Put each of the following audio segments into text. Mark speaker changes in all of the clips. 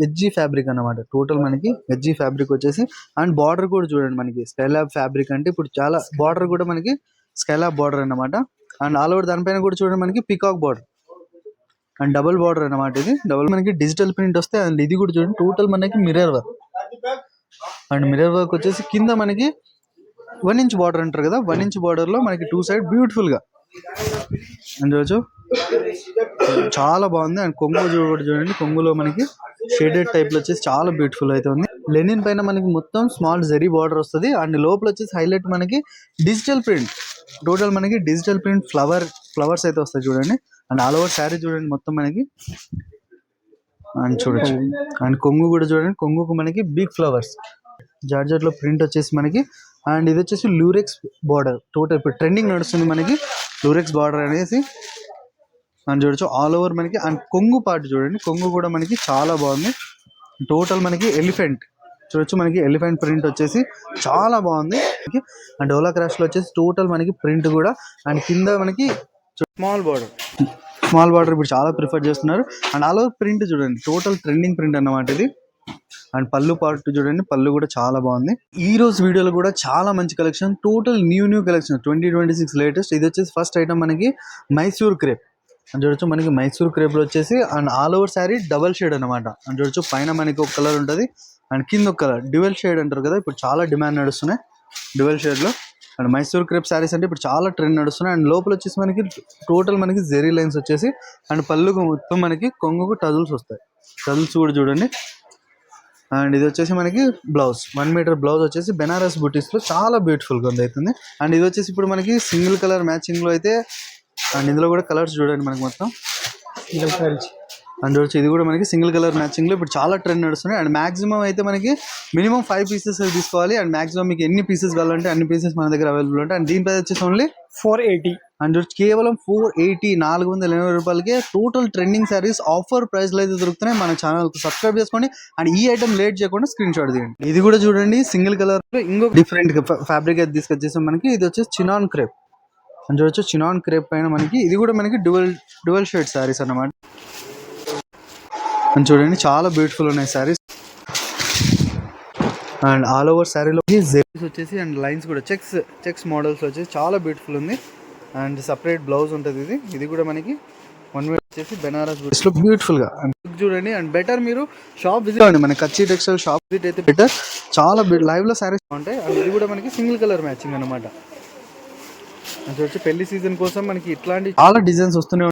Speaker 1: గజ్జీ fabric అన్నమాట. Total మనకి గజ్జీ fabric వచ్చేసి అండ్ బార్డర్ కూడా చూడండి మనకి. స్కైలాబ్ ఫ్యాబ్రిక్ అంటే ఇప్పుడు చాలా బార్డర్ కూడా మనకి స్కైలాబ్ బార్డర్ అన్నమాట. అండ్ ఆల్ ఓవర్ దానిపైన కూడా చూడండి మనకి peacock border and double border అన్నమాట ఇది. డబుల్ మనకి డిజిటల్ ప్రింట్ వస్తే అండ్ ఇది కూడా చూడండి. టోటల్ మనకి mirror work and mirror work వచ్చేసి కింద మనకి వన్ ఇంచ్ బార్డర్ అంటారు కదా. వన్ ఇంచ్ బార్డర్లో మనకి టూ సైడ్ బ్యూటిఫుల్గా. అండ్ రోజు చాలా బాగుంది. అండ్ కొంగు కూడా చూడండి. కొంగులో మనకి షేడెడ్ టైప్లో వచ్చేసి చాలా బ్యూటిఫుల్ అయితే ఉంది. లెనిన్ పైన మనకి మొత్తం స్మాల్ జరీ బార్డర్ వస్తుంది. అండ్ లోపల వచ్చేసి హైలైట్ మనకి డిజిటల్ ప్రింట్ టోటల్ మనకి డిజిటల్ ప్రింట్ ఫ్లవర్ ఫ్లవర్స్ అయితే వస్తాయి చూడండి. అండ్ ఆల్ ఓవర్ శారీ చూడండి. మొత్తం మనకి అండ్ చూడొచ్చు. అండ్ కొంగు కూడా చూడండి. కొంగుకు మనకి బిగ్ ఫ్లవర్స్ జార్జెట్లో ప్రింట్ వచ్చేసి మనకి అండ్ ఇది వచ్చేసి లూరెక్స్ బార్డర్ టోటల్ ఇప్పుడు ట్రెండింగ్ నడుస్తుంది మనకి లూరెక్స్ బార్డర్ అనేసి. అని చూడొచ్చు. ఆల్ ఓవర్ మనకి అండ్ కొంగు పార్ట్ చూడండి. కొంగు కూడా మనకి చాలా బాగుంది. టోటల్ మనకి ఎలిఫెంట్ చూడొచ్చు. మనకి ఎలిఫెంట్ ప్రింట్ వచ్చేసి చాలా బాగుంది. అండ్ డోలా క్రాష్లో వచ్చేసి టోటల్ మనకి ప్రింట్ కూడా. అండ్ కింద మనకి స్మాల్ బార్డర్ స్మాల్ బార్డర్ ఇప్పుడు చాలా ప్రిఫర్ చేస్తున్నారు. అండ్ ఆల్ ఓవర్ ప్రింట్ చూడండి. టోటల్ ట్రెండింగ్ ప్రింట్ అన్నమాట ఇది. అండ్ పళ్ళు పార్ట్ చూడండి. పళ్ళు కూడా చాలా బాగుంది. ఈ రోజు వీడియోలో కూడా చాలా మంచి collection total new new collection twenty twenty six latest ఇది వచ్చేసి ఫస్ట్ ఐటమ్ మనకి మైసూర్ క్రేప్ అని చూడొచ్చు మనకి మైసూర్ క్రేప్లో వచ్చేసి and all over sari double shade అనమాట అని చూడొచ్చు పైన మనకి ఒక కలర్ ఉంటుంది అండ్ కింద ఒక కలర్. డ్యువెల్ షేడ్ అంటారు కదా ఇప్పుడు చాలా డిమాండ్ నడుస్తున్నాయి డ్యువెల్ షేడ్లో అండ్ మైసూర్ క్రేప్ శారీస్ అంటే ఇప్పుడు చాలా ట్రెండ్ నడుస్తున్నాయి. అండ్ లోపల వచ్చేసి మనకి టోటల్ మనకి జెరీ లైన్స్ వచ్చేసి అండ్ పళ్ళుకు మొత్తం మనకి కొంగుకు టజుల్స్ వస్తాయి. టజుల్స్ కూడా చూడండి. అండ్ ఇది వచ్చేసి మనకి బ్లౌజ్. వన్ మీటర్ బ్లౌజ్ వచ్చేసి బెనారస్ బుటీస్లో చాలా బ్యూటిఫుల్గా ఉంది అవుతుంది. అండ్ ఇది వచ్చేసి ఇప్పుడు మనకి సింగిల్ కలర్ మ్యాచింగ్లో అయితే అండ్ ఇందులో కూడా కలర్స్ చూడండి మనకి మొత్తం. అండ్ వచ్చి ఇది కూడా మనకి సింగిల్ కలర్ మ్యాచింగ్లో ఇప్పుడు చాలా ట్రెండ్ నడుస్తున్నాయి. అండ్ మాక్సిమం అయితే మనకి మినిమం ఫైవ్ పీసెస్ తీసుకోవాలి. అండ్ మాక్సిమం మీకు ఎన్ని పీసెస్ కావాలంటే అన్ని పీసెస్ మన దగ్గర అవైలబుల్ ఉంటాయి. అండ్ దీని ప్రైస్ వచ్చేసి ఓన్లీ
Speaker 2: ఫోర్ ఎయిటీ.
Speaker 1: అండ్ కేవలం ఫోర్ ఎయిటీ నాలుగు వందల ఎనభై రూపాయలకి టోటల్ ట్రెండింగ్ సారీస్ ఆఫర్ ప్రైస్లో అయితే దొరుకుతున్నాయి. మన ఛానల్ సబ్స్క్రైబ్ చేసుకోండి. అండ్ ఈ ఐటమ్ లేట్ చేయకుండా స్క్రీన్ షాట్ తీయండి. ఇది కూడా చూడండి సింగిల్ కలర్. ఇంకొక డిఫరెంట్ ఫ్యాబ్రిక్ అయితే తీసుకొచ్చేసాం మనకి. ఇది వచ్చేసి చినాన్ క్రేప్. అని చూడొచ్చు. చినాన్ క్రేప్ పైన మనకి ఇది కూడా మనకి డువల్ డువల్ షేడ్ సారీస్ అన్నమాట. అని చూడండి చాలా బ్యూటిఫుల్ ఉన్నాయి సారీస్ అండ్ ఆల్ ఓవర్ శారీలో జెరీస్ వచ్చేసి అండ్ లైన్స్ కూడా చెక్స్ చెక్స్ మోడల్స్ వచ్చేసి చాలా బ్యూటిఫుల్ ఉంది. అండ్ సపరేట్ బ్లౌజ్ ఉంటుంది ఇది. ఇది కూడా మనకి వన్ మీటర్ వచ్చేసి బెనారస్లో బ్యూటిఫుల్గా. చూడండి అండ్ బెటర్ మీరు షాప్ విజిట్ అవ్వండి మన కచ్చి టెక్స్టైల్ షాప్ విజిట్ అయితే బెటర్ చాలా లైవ్లో సారీస్ ఉంటాయి. అండ్ ఇది కూడా మనకి సింగిల్ కలర్ మ్యాచింగ్ అనమాట చూడొచ్చు పెళ్ళి సీజన్ కోసం మనకి ఇట్లాంటి చాలా డిజైన్స్ వస్తూనే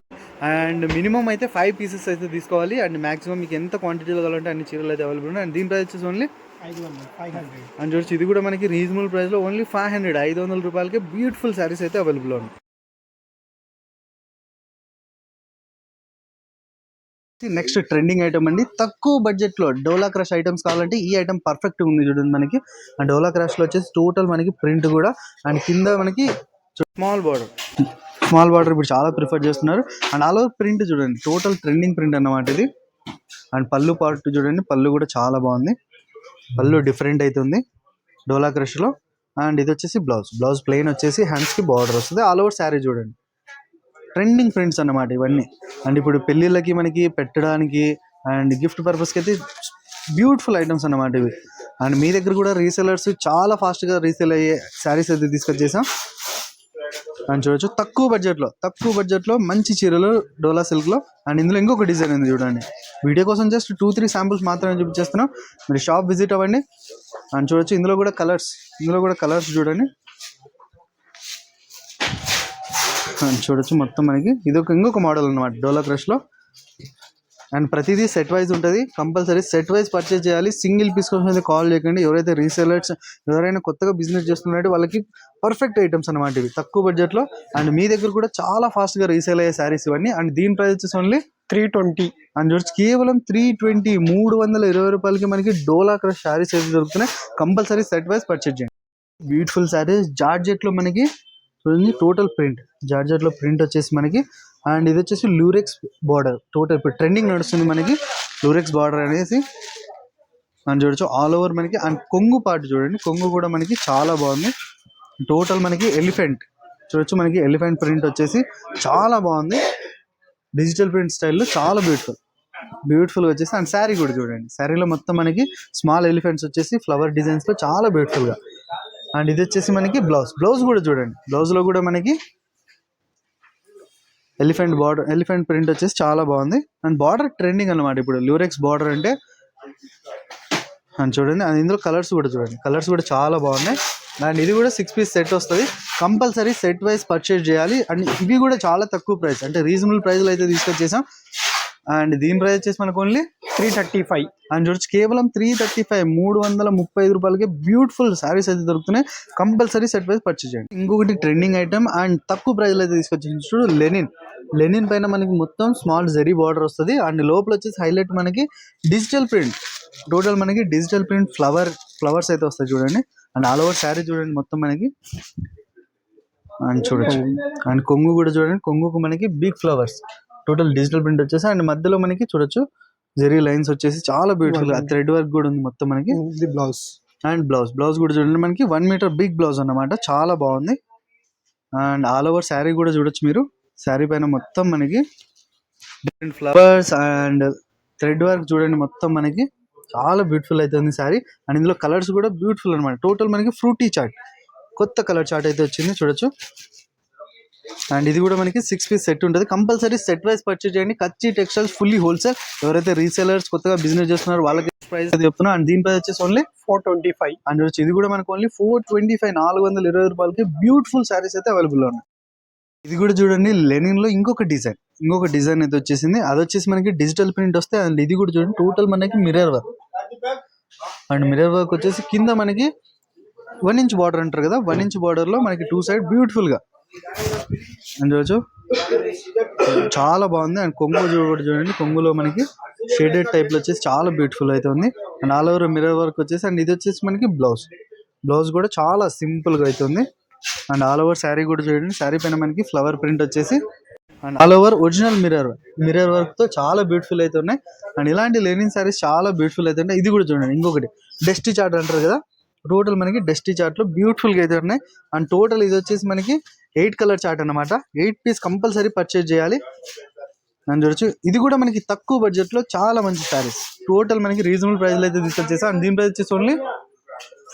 Speaker 1: అండ్ మినిమం అయితే ఫైవ్ పీసెస్ అయితే తీసుకోవాలి. అండ్ మాక్సిమం మీకు ఎంత క్వాంటిటీలో కావాలంటే అన్ని చీరలు అయితే అవైలబుల్ ఉన్నాయి. అండ్ దీని ప్రైస్ వచ్చేసి ఓన్లీ అండ్ చూడొచ్చు ఇది కూడా మనకి రీజనబుల్ ప్రైస్లో ఓన్లీ ఫైవ్ హండ్రెడ్ ఐదు వందల రూపాయలకి బ్యూటిఫుల్ శారీస్ అయితే అవైలబుల్ ఉన్నాయి. నెక్స్ట్ ట్రెండింగ్ ఐటమ్ అండి. తక్కువ బడ్జెట్లో డోలా క్రష్ ఐటమ్స్ కావాలంటే ఈ ఐటమ్ పర్ఫెక్ట్ ఉంది చూడండి మనకి. అండ్ డోలా క్రష్లో వచ్చేసి టోటల్ మనకి ప్రింట్ కూడా. అండ్ కింద మనకి స్మాల్ బార్డర్ స్మాల్ బార్డర్ ఇప్పుడు చాలా ప్రిఫర్ చేస్తున్నారు. అండ్ ఆల్ ఓవర్ ప్రింట్ చూడండి టోటల్ ట్రెండింగ్ ప్రింట్ అన్నమాట ఇది. అండ్ పళ్ళు పార్ట్ చూడండి పళ్ళు కూడా చాలా బాగుంది. పళ్ళు డిఫరెంట్ అవుతుంది డోలా క్రష్లో. అండ్ ఇది వచ్చేసి బ్లౌజ్ బ్లౌజ్ ప్లెయిన్ వచ్చేసి హ్యాండ్స్కి బార్డర్ వస్తుంది. ఆల్ ఓవర్ శారీ చూడండి. ట్రెండింగ్ ప్రింట్స్ అన్నమాట ఇవన్నీ. అండ్ ఇప్పుడు పెళ్ళిళ్ళకి మనకి పెట్టడానికి అండ్ గిఫ్ట్ పర్పస్కి అయితే బ్యూటిఫుల్ ఐటమ్స్ అన్నమాట ఇవి. అండ్ మీ దగ్గర కూడా రీసెలర్స్ చాలా ఫాస్ట్గా రీసేల్ అయ్యే శారీస్ అయితే తీసుకొచ్చేసాం. అండ్ చూడొచ్చు. తక్కువ బడ్జెట్లో తక్కువ బడ్జెట్లో మంచి చీరలు డోలా సిల్క్లో. అండ్ ఇందులో ఇంకొక డిజైన్ ఉంది చూడండి. వీడియో కోసం జస్ట్ టూ త్రీ శాంపుల్స్ మాత్రమే చూపించేస్తున్నాం మీరు షాప్ విజిట్ అవ్వండి. అండ్ చూడొచ్చు ఇందులో కూడా కలర్స్ ఇందులో కూడా కలర్స్ చూడండి. అండ్ చూడొచ్చు మొత్తం మనకి. ఇది ఒక ఇంకొక మోడల్ అనమాట డోలా క్రష్లో అండ్ ప్రతిదీ సెట్ వైజ్ ఉంటుంది. కంపల్సరీ సెట్ వైజ్ పర్చేస్ చేయాలి. సింగిల్ పీస్ కోసం అయితే కాల్ చేయకండి. ఎవరైతే రీసేలర్స్ ఎవరైనా కొత్తగా బిజినెస్ చేస్తున్నారంటే వాళ్ళకి పర్ఫెక్ట్ ఐటమ్స్ అనమాట ఇవి. తక్కువ బడ్జెట్లో అండ్ మీ దగ్గర కూడా చాలా ఫాస్ట్గా రీసేల్ అయ్యే శారీస్ ఇవన్నీ. అండ్ దీని ప్రైస్ వచ్చేసి ఓన్లీ
Speaker 2: త్రీ ట్వంటీ
Speaker 1: అండ్ చూడొచ్చు కేవలం త్రీ ట్వంటీ మూడు వందల ఇరవై రూపాయలకి మనకి డోలా క్రష్ శారీస్ అయితే దొరుకుతున్నాయి. కంపల్సరీ సెట్ వైజ్ పర్చేజ్ చేయండి. బ్యూటిఫుల్ శారీస్ జార్జెట్లో మనకి చూడండి టోటల్ ప్రింట్ జార్జెట్లో ప్రింట్ వచ్చేసి మనకి అండ్ ఇది వచ్చేసి లూరెక్స్ బార్డర్. టోటల్ ఇప్పుడు ట్రెండింగ్ నడుస్తుంది మనకి. లూరెక్స్ బార్డర్ అనేసి అండ్ చూడొచ్చు. ఆల్ ఓవర్ మనకి. అండ్ కొంగు పార్ట్ చూడండి. కొంగు కూడా మనకి చాలా బాగుంది. టోటల్ మనకి ఎలిఫెంట్ చూడొచ్చు మనకి ఎలిఫెంట్ ప్రింట్ వచ్చేసి చాలా బాగుంది. డిజిటల్ ప్రింట్ స్టైల్లో చాలా బ్యూటిఫుల్ బ్యూటిఫుల్ వచ్చేసి అండ్ శారీ కూడా చూడండి. శారీలో మొత్తం మనకి స్మాల్ ఎలిఫెంట్స్ వచ్చేసి ఫ్లవర్ డిజైన్స్లో చాలా బ్యూటిఫుల్గా అండ్ ఇది వచ్చేసి మనకి బ్లౌజ్ బ్లౌజ్ కూడా చూడండి. బ్లౌజ్లో కూడా మనకి ఎలిఫెంట్ బార్డర్ ఎలిఫెంట్ ప్రింట్ వచ్చేసి చాలా బాగుంది. అండ్ బార్డర్ ట్రెండింగ్ అన్నమాట ఇప్పుడు. ల్యూరెక్స్ బార్డర్ అంటే అండ్ చూడండి అండ్ ఇందులో కలర్స్ కూడా చూడండి. కలర్స్ కూడా చాలా బాగున్నాయి. అండ్ ఇది కూడా సిక్స్ పీస్ సెట్ వస్తుంది. కంపల్సరీ సెట్ వైజ్ పర్చేజ్ చేయాలి. అండ్ ఇవి కూడా చాలా తక్కువ ప్రైస్ అంటే రీజనబుల్ ప్రైస్లో అయితే తీసుకొచ్చేసాం. అండ్ దీని ప్రైస్ వచ్చేసి మనకు only
Speaker 2: three thirty five
Speaker 1: and చూడొచ్చు కేవలం త్రీ థర్టీ ఫైవ్ మూడు వందల ముప్పై ఐదు రూపాయలకి బ్యూటిఫుల్ శారీస్ అయితే దొరుకుతున్నాయి. కంపల్సరీ సెట్ వైజ్ పర్చేజ్ చేయండి. ఇంకొకటి ట్రెండింగ్ ఐటమ్ అండ్ తక్కువ ప్రైస్లో అయితే తీసుకొచ్చి చూడు లెనిన్. లెనిన్ పైన మనకి మొత్తం స్మాల్ జరీ బార్డర్ వస్తుంది. అండ్ లోపల వచ్చేసి హైలైట్ మనకి డిజిటల్ ప్రింట్. టోటల్ మనకి డిజిటల్ ప్రింట్ ఫ్లవర్ ఫ్లవర్స్ అయితే వస్తాయి చూడండి. అండ్ ఆల్ ఓవర్ శారీ చూడండి మొత్తం మనకి. అండ్ చూడొచ్చు. అండ్ కొంగు కూడా చూడండి. కొంగుకు మనకి big flowers total digital print వచ్చేసి అండ్ మధ్యలో మనకి చూడొచ్చు జెరీ లైన్స్ వచ్చేసి చాలా బ్యూటిఫుల్ థ్రెడ్ వర్క్ కూడా ఉంది మొత్తం మనకి.
Speaker 2: ఇది బ్లౌజ్
Speaker 1: అండ్ బ్లౌజ్ బ్లౌజ్ కూడా చూడండి. మనకి వన్ మీటర్ బిగ్ బ్లౌజ్ అన్నమాట. చాలా బాగుంది. అండ్ ఆల్ ఓవర్ శారీ కూడా చూడొచ్చు మీరు. శారీ పైన మొత్తం మనకి different flowers and thread work చూడండి మొత్తం మనకి చాలా బ్యూటిఫుల్ అయితే ఉంది శారీ. అండ్ ఇందులో కలర్స్ కూడా బ్యూటిఫుల్ అన్నమాట. టోటల్ మనకి ఫ్రూటీ చార్ట్ కొత్త కలర్ చార్ట్ అయితే వచ్చింది చూడొచ్చు. అండ్ ఇది కూడా మనకి సిక్స్ పీస్ సెట్ ఉంటుంది. కంపల్సరీ సెట్ వైస్ పర్చేజ్ చేయండి. కచ్చి టెక్స్టైల్స్ ఫుల్లీ హోల్సేల్ ఎవరైతే రీసేలర్స్ కొత్తగా బిజినెస్ చేస్తున్నారో వాళ్ళకి ప్రైస్ చెప్తున్నా. అండ్ దీని ప్రైస్ వచ్చేసి only
Speaker 2: four twenty five
Speaker 1: and వచ్చి ఇది కూడా మనకు ఓన్లీ ఫోర్ ట్వంటీ ఫైవ్ నాలుగు వందల ఇరవై రూపాయలకి బ్యూటిఫుల్ శారీస్ అయితే అవైలబుల్ ఉన్నాయి. ఇది కూడా చూడండి లెనిన్లో ఇంకొక డిజైన్. ఇంకొక డిజైన్ అయితే వచ్చేసింది. అది వచ్చేసి మనకి డిజిటల్ ప్రింట్ వస్తే అండ్ ఇది కూడా చూడండి టోటల్ మనకి mirror work and mirror work వచ్చేసి కింద మనకి వన్ ఇంచ్ బార్డర్ అంటారు కదా వన్ ఇంచ్ బార్డర్లో మనకి టూ సైడ్ బ్యూటిఫుల్గా. అండ్ చూడచ్చు? చాలా బాగుంది. అండ్ కొంగు కూడా చూడండి కొంగులో మనకి షేడెడ్ టైప్లో వచ్చేసి చాలా బ్యూటిఫుల్ అయితే ఉంది. And all over mirror work వచ్చేసి అండ్ ఇది వచ్చేసి మనకి బ్లౌజ్ బ్లౌజ్ కూడా చాలా సింపుల్గా అయితే ఉంది. అండ్ ఆల్ ఓవర్ శారీ కూడా చూడండి. శారీ పైన మనకి ఫ్లవర్ ప్రింట్ వచ్చేసి and all over original mirror mirror వర్క్తో చాలా బ్యూటిఫుల్ అయితే ఉన్నాయి. అండ్ ఇలాంటి లెనిన్ శారీస్ చాలా బ్యూటిఫుల్ అయితే ఉన్నాయి. ఇది కూడా చూడండి ఇంకొకటి. డస్టీ చార్ట్ అంటారు కదా టోటల్ మనకి డస్టీ చార్ట్లో బ్యూటిఫుల్ అయితే ఉన్నాయి. అండ్ టోటల్ ఇది వచ్చేసి మనకి ఎయిట్ కలర్ చార్ట్ అన్నమాట. ఎయిట్ పీస్ కంపల్సరీ పర్చేజ్ చేయాలి. అని చూడొచ్చు. ఇది కూడా మనకి తక్కువ బడ్జెట్లో చాలా మంచి శారీస్. టోటల్ మనకి రీజనబుల్ ప్రైస్లో అయితే తీసుకొచ్చేసా. అండ్ దీని ప్రైస్ వచ్చేసి ఓన్లీ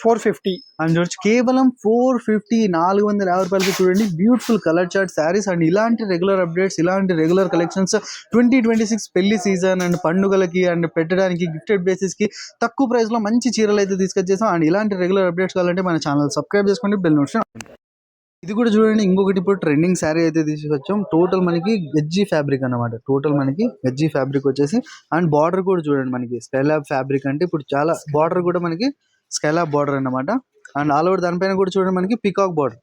Speaker 2: ఫోర్ ఫిఫ్టీ
Speaker 1: అని చూడొచ్చు. కేవలం ఫోర్ ఫిఫ్టీ నాలుగు వందల యాభై రూపాయలకి చూడండి. Beautiful colour chart saris and ఇలాంటి రెగ్యులర్ అప్డేట్స్ ఇలాంటి regular collections twenty twenty six పెళ్ళి సీజన్ అండ్ పండుగలకి అండ్ పెట్టడానికి గిఫ్టెడ్ బేసిస్కి తక్కువ ప్రైస్లో మంచి చీరలు అయితే తీసుకొచ్చేసాం. అండ్ ఇలాంటి రెగ్యులర్ అప్డేట్స్ కావాలంటే మన ఛానల్ సబ్స్క్రైబ్ చేసుకోండి. బెల్ నోటిఫికేషన్ ఇది కూడా చూడండి. ఇంకొకటి ఇప్పుడు ట్రెండింగ్ శారీ అయితే తీసుకొచ్చాం. టోటల్ మనకి గజ్జీ ఫ్యాబ్రిక్ అన్నమాట. టోటల్ మనకి గజ్జీ ఫ్యాబ్రిక్ వచ్చేసి అండ్ బార్డర్ కూడా చూడండి మనకి. స్కైలాబ్ ఫ్యాబ్రిక్ అంటే ఇప్పుడు చాలా బార్డర్ కూడా మనకి స్కైలాబ్ బార్డర్ అన్నమాట. అండ్ ఆల్ ఓవర్ దానిపైన కూడా చూడండి మనకి peacock border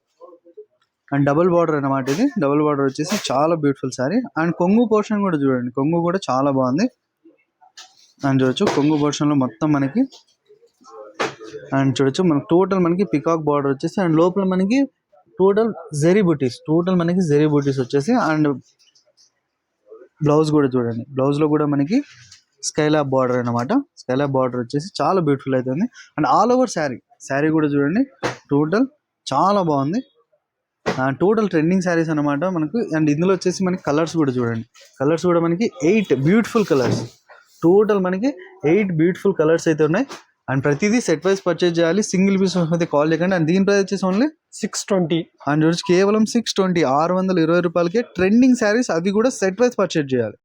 Speaker 1: and double border అన్నమాట ఇది. డబుల్ బార్డర్ వచ్చేసి చాలా బ్యూటిఫుల్ శారీ అండ్ కొంగు పోర్షన్ కూడా చూడండి. కొంగు కూడా చాలా బాగుంది. అండ్ చూడొచ్చు కొంగు పోర్షన్లో మొత్తం మనకి. అండ్ చూడొచ్చు మనకి టోటల్ మనకి పికాక్ బార్డర్ వచ్చేసి అండ్ లోపల మనకి టోటల్ జెరీ బూటీస్ టోటల్ మనకి జెరీ బూటీస్ వచ్చేసి అండ్ బ్లౌజ్ కూడా చూడండి. బ్లౌజ్లో కూడా మనకి స్కైలాబ్ బార్డర్ అన్నమాట. స్కైలాబ్ బార్డర్ వచ్చేసి చాలా బ్యూటిఫుల్ అవుతుంది and all over sari sari కూడా చూడండి. టోటల్ చాలా బాగుంది. టోటల్ ట్రెండింగ్ శారీస్ అన్నమాట మనకు. అండ్ ఇందులో వచ్చేసి మనకి కలర్స్ కూడా చూడండి. కలర్స్ కూడా మనకి ఎయిట్ బ్యూటిఫుల్ కలర్స్ టోటల్ మనకి ఎయిట్ బ్యూటిఫుల్ కలర్స్ అయితే ఉన్నాయి. అండ్ ప్రతిదీ సెట్ వైజ్ పర్చేజ్ చేయాలి. సింగిల్ పీస్ అయితే కాల్ చేయకండి. అండ్ దీని ప్రైస్ వచ్చేసి ఓన్లీ
Speaker 2: సిక్స్ ట్వంటీ
Speaker 1: అండ్ వచ్చి కేవలం సిక్స్ ట్వంటీ ఆరు వందల ఇరవై రూపాయలకి ట్రెండింగ్ శారీస్ అవి కూడా సెట్ వైజ్ పర్చేజ్ చేయాలి.